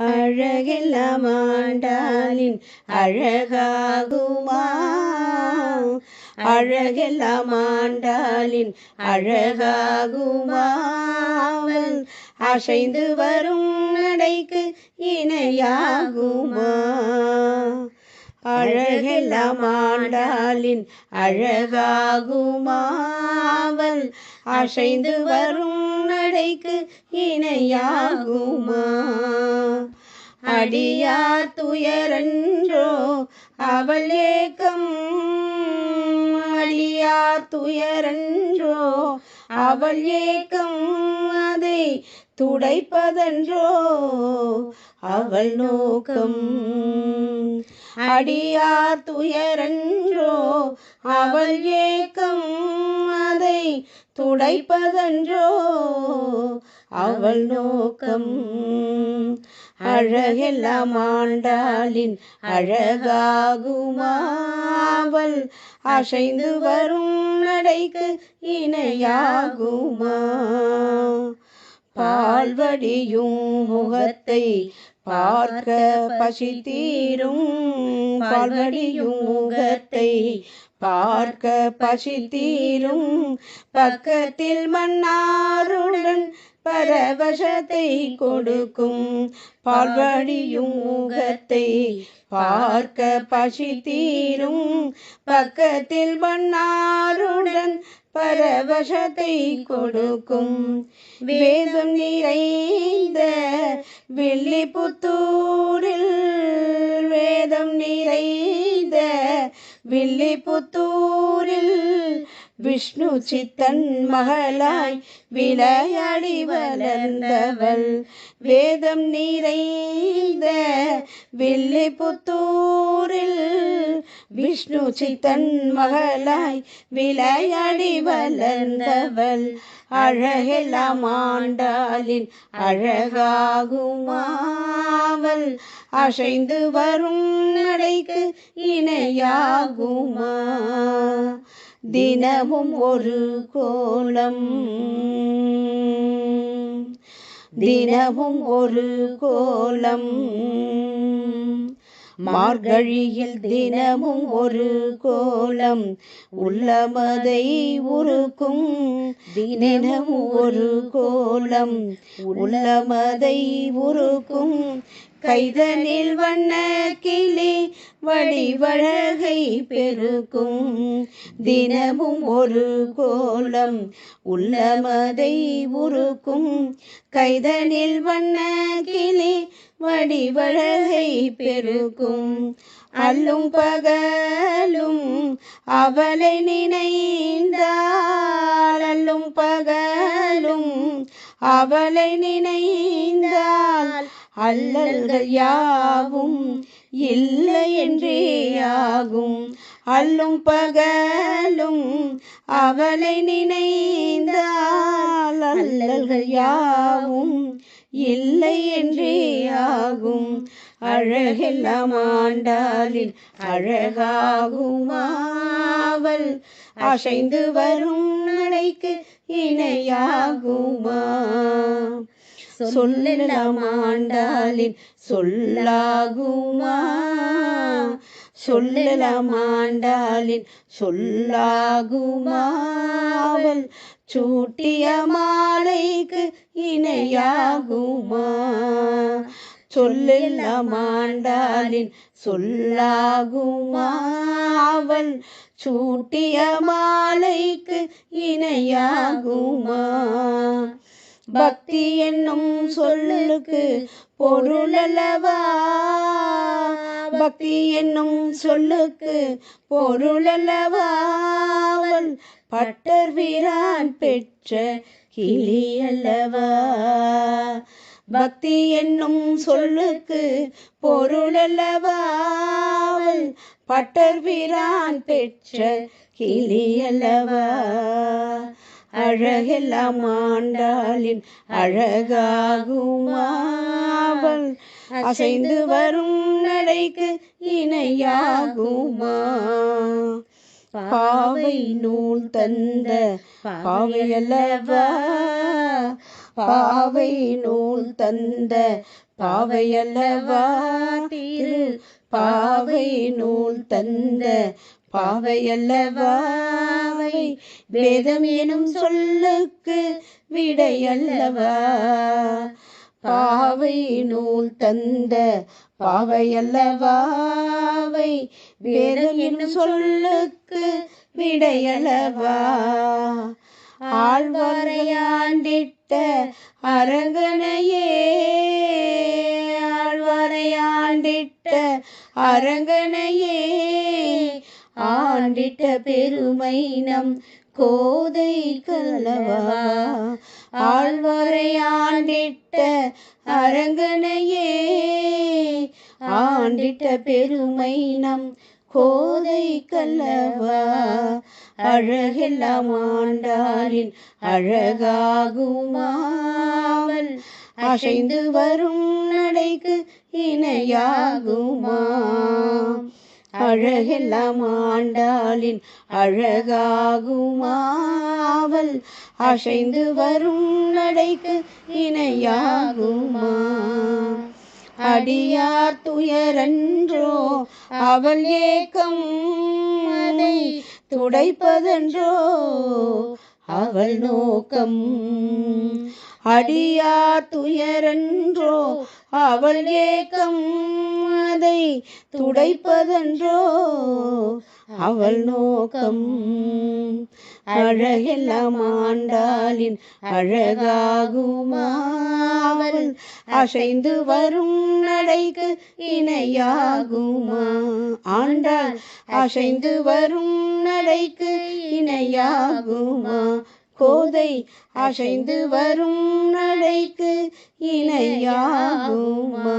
அழகெல்லாம் ஆண்டாளின் அழகாகுமா? அழகெல்லாம் ஆண்டாளின் அழகாகுமாவன் அசைந்து வரும் நடைக்கு இணையாகுமா? அழகெல்லாம் ஆண்டாளின் அழகாகுமாவன் அசைந்து வரும் நடைக்கு இணையாகுமா? அடியார் துயரன்றோ அவள் ஏக்கம்? அடியார் துயரன்றோ அவள் ஏக்கம்? அதை துடைப்பதன்றோ அவள் நோக்கம்? அடியார் துயரன்றோ அவள் ஏக்கம்? துடைப்பதன்றோ அவள் நோக்கம்? அழகெல்லாம் ஆண்டாளின் அழகாகுமா? அவள் அசைந்து வரும் நடைக்கு இணையாகுமா? பால்வடியும் முகத்தை பார்க்க பசி தீரும் பால்வடியும் முகத்தை பார்க்க பசி தீரும் பக்கத்தில் மன்னாருடன் பரவசத்தை கொடுக்கும். பால்வழியும் ஊகத்தை பார்க்க பசி தீரும். பக்கத்தில் மன்னாருடன் பரவசத்தை கொடுக்கும். வேதம் நிறைந்த வெள்ளி புத்தூரில் வேதம் நிறைந்த வில்லிபுத்தூரில் விஷ்ணு சித்தன் மகளாய் விளையாடி வளர்ந்தவள் வேதம் நிறைந்த வில்லிபுத்தூரில் விஷ்ணு சித்தன் மகளாய் விளையாடி வளர்ந்தவள் அழகெல்லாம் ஆண்டாளின் அழகாகுமாவல் அசைந்து வரும் நடைக்கு இணையாகுமா? தினமும் ஒரு கோலம். தினமும் ஒரு கோலம். மார்கழியில் தினமும் ஒரு கோலம். உள்ளமதை உருக்கும். தினமும் ஒரு கோலம். உள்ளமதை உருக்கும். கைதனில் வண்ண கிளி வடிவழகை பெருக்கும். தினமும் ஒரு கோலம் உள்ளமதை உருக்கும். கைதனில் வண்ண கிளி வடிவழகை பெருக்கும். அல்லும் பகலும் அவளை நினைந்தால் அல்லும் பகலும் அவளை நினைந்தால் அல்லல்கள் யாவும் இல்லை என்றே ஆகும். அல்லும் பகலும் அவளை நினைந்தால் அல்லல்கள் யாவும் இல்லை என்றே ஆகும். அழகெல்லாம் ஆண்டாளின் அழகாகுமாவல் அசைந்து வரும் நடைக்கு இணையாகுமா? சொல்லலாம் சொல்லாகுமா? சொல்லலாம் சொல்லாகுமா? அவள் சூட்டிய மாலைக்கு இணையாகுமா? சொல்லலாம் சொல்லாகுமா? அவள் சூட்டிய மாலைக்கு இணையாகுமா? பக்தி என்னும் சொல்லுக்கு பொருளல்லவா? பக்தி என்னும் சொல்லுக்கு பொருளல்லவாவல் பட்டர் வீரான் பெற்ற கிளி அல்லவா பக்தி என்னும் சொல்லுக்கு பொருளல்லவாவல் பட்டர் வீரான் பெற்ற கிளி அல்லவா அழகெல்லாம் ஆண்டாளின் அழகாகுமாவள். அசைந்து வரும் நடைக்கு இணையாகுமா? பாவை நூல் தந்த பாவையல்லவா பாவை நூல் தந்த பாவையல்லவா திரு பாவை நூல் தந்த பாவையல்லவாவை வேதம் எனும் சொல்லுக்கு விடையல்லவா பாவை நூல் தந்த பாவையல்லவாவை வேதம் எனும் சொல்லுக்கு விடையல்லவா ஆழ்வாரையாண்டிட்ட அரங்கனையே. ஆழ்வாரையாண்டிட்ட அரங்கனையே. ஆண்டிட்ட பெருமை நம் கோதை கல்லவா? ஆழ்வாரை ஆண்டிட்ட அரங்கனையே ஆண்டிட்ட பெருமை நம் கோதை கல்லவா? அழகெல்லாம் ஆண்டாளின் அழகாகுமாவல் அசைந்து வரும் நடைக்கு இணையாகுமா? அழகெல்லாம் ஆண்டாளின் அழகாகுமாவல். அசைந்து வரும் நடைக்கு இணையாகுமா? அடியார் துயரன்றோ அவள் ஏக்கம் அதை துடைப்பதென்றோ அவள் நோக்கம் அடியார் துயரன்றோ அவள் ஏக்கம் அதை துடைப்பதென்றோ அவள் நோக்கம் அழகெல்லாம் ஆண்டாளின் அழகாகுமா? அவள் அசைந்து வரும் நடைக்கு இணையாகுமா? ஆண்டாள் அசைந்து வரும் நடைக்கு இணையாகுமா? கோதை அசைந்து வரும் நடைக்கு இணையாகுமா?